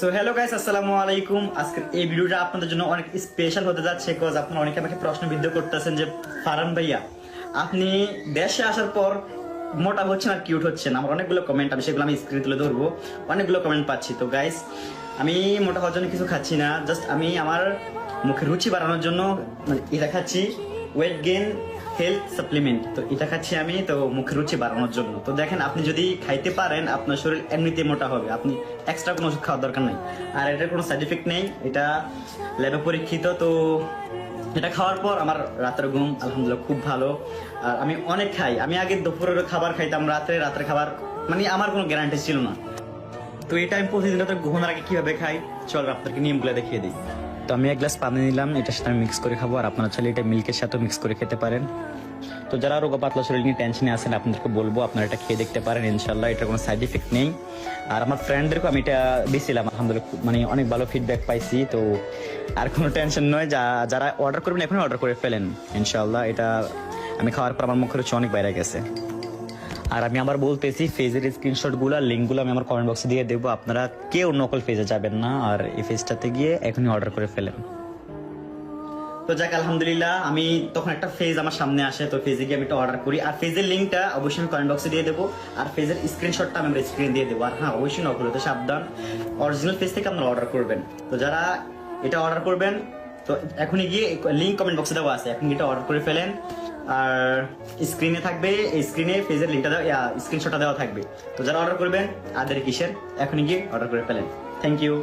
So hello guys আসসালামু আলাইকুম। আজকের এই ভিডিওটা আপনাদের জন্য অনেক স্পেশাল হতে যাচ্ছে কজ আপনারা অনেকে আমাকে প্রশ্নবিদ্ধ করতেছেন যে ফারান ভাইয়া, আপনি দেশে আসার পর মোটা হচ্ছেন আর কিউট হচ্ছেন? আমার অনেকগুলো কমেন্ট আমি সেগুলো আমি স্ক্রিনে তুলে ধরবো। অনেকগুলো কমেন্ট পাচ্ছি। তো গাইস আমি মোটা হওয়ার জন্য কিছু খাচ্ছি না জাস্ট আমি আমার মুখে রুচি বাড়ানোর জন্য মানে এটা খাচ্ছি। ওয়েট গেইন হেলথ সাপ্লিমেন্ট তো এটা খাচ্ছি আমি, তো মুখের রুচি বাড়ানোর জন্য। তো দেখেন, আপনি যদি খাইতে পারেন, আপনার শরীর এমনিতে মোটা হবে। আপনি এক্সট্রা কোনো ওষুধ খাওয়ার দরকার নেই। আর এটার কোনো সাইড এফেক্ট নেই। এটা ল্যাবে পরীক্ষিত, তো এটা খাওয়ার পর আমার রাতের ঘুম, আলহামদুলিল্লাহ, খুব ভালো। আর আমি অনেক খাই। আমি আগে দুপুরের খাবার খাইতাম, রাত্রে রাতের খাবার মানে আমার কোনো গ্যারান্টি ছিল না। তো এটা আমি প্রতিদিন রাতে ঘুমানোর আগে কীভাবে খাই? চল আপনাকে নিয়মগুলো দেখিয়ে দিই। তো আমি এক গ্লাস পানি নিলাম, এটার সাথে আমি মিক্স করে খাব। আর আপনারা চাইলে এটা মিল্কের সাথেও মিক্স করে খেতে পারেন। তো যারা রোগ পাতলা শরীর নিয়ে টেনশনে আছেন, আপনাদেরকে বলব, আপনারা এটা খেয়ে দেখতে পারেন ইনশাল্লাহ এটা কোনো সাইড ইফেক্ট নেই। আর আমার ফ্রেন্ডদেরকে আমি এটা দিয়েছিলাম আলহামদুলিল্লাহ মানে অনেক ভালো ফিডব্যাক পাইছি। তো আর কোনো টেনশন নয়, যা, যারা অর্ডার করবেন, এখনই অর্ডার করে ফেলেন ইনশাল্লাহ এটা আমি খাওয়ার পর আমার মুখের অনেক বাইরে গেছে। আর আমি আবার বলতেছি ফেজের স্ক্রিনশটগুলা লিঙ্কগুলো আমি আমার কমেন্ট বক্সে দিয়ে দেবো। আপনারা কেউ নকল ফেজে যাবেন না, আর এই ফেজটাতে গিয়ে এখনই অর্ডার করে ফেলেন। তো যাক, আলহামদুলিল্লাহ, আমি তখন একটা ফেজ আমার সামনে আসে, তো ফেজে গিয়ে আমি একটা অর্ডার করি। আর ফেজের লিঙ্কটা অবশ্যই আমি কমেন্ট বক্সে দিয়ে দেবো। আর ফেজের স্ক্রিনশটটা আমি স্ক্রিনে দিয়ে দেবো। আর হ্যাঁ অবশ্যই নকল হতে সাবধান। অরিজিনাল ফেজ থেকে আপনারা অর্ডার করবেন। তো যারা এটা অর্ডার করবেন, তো এখনই গিয়ে লিঙ্ক কমেন্ট বক্সে দেওয়া আছে। এখন এটা অর্ডার করে ফেলেন। আর স্ক্রিনে থাকবে, এই স্ক্রিনে পেজের লিঙ্কটা দেওয়া স্ক্রিনশটটা দেওয়া থাকবে। তো যারা অর্ডার করবেন আদের কিসের? এখনই গিয়ে অর্ডার করে ফেলেন। Thank you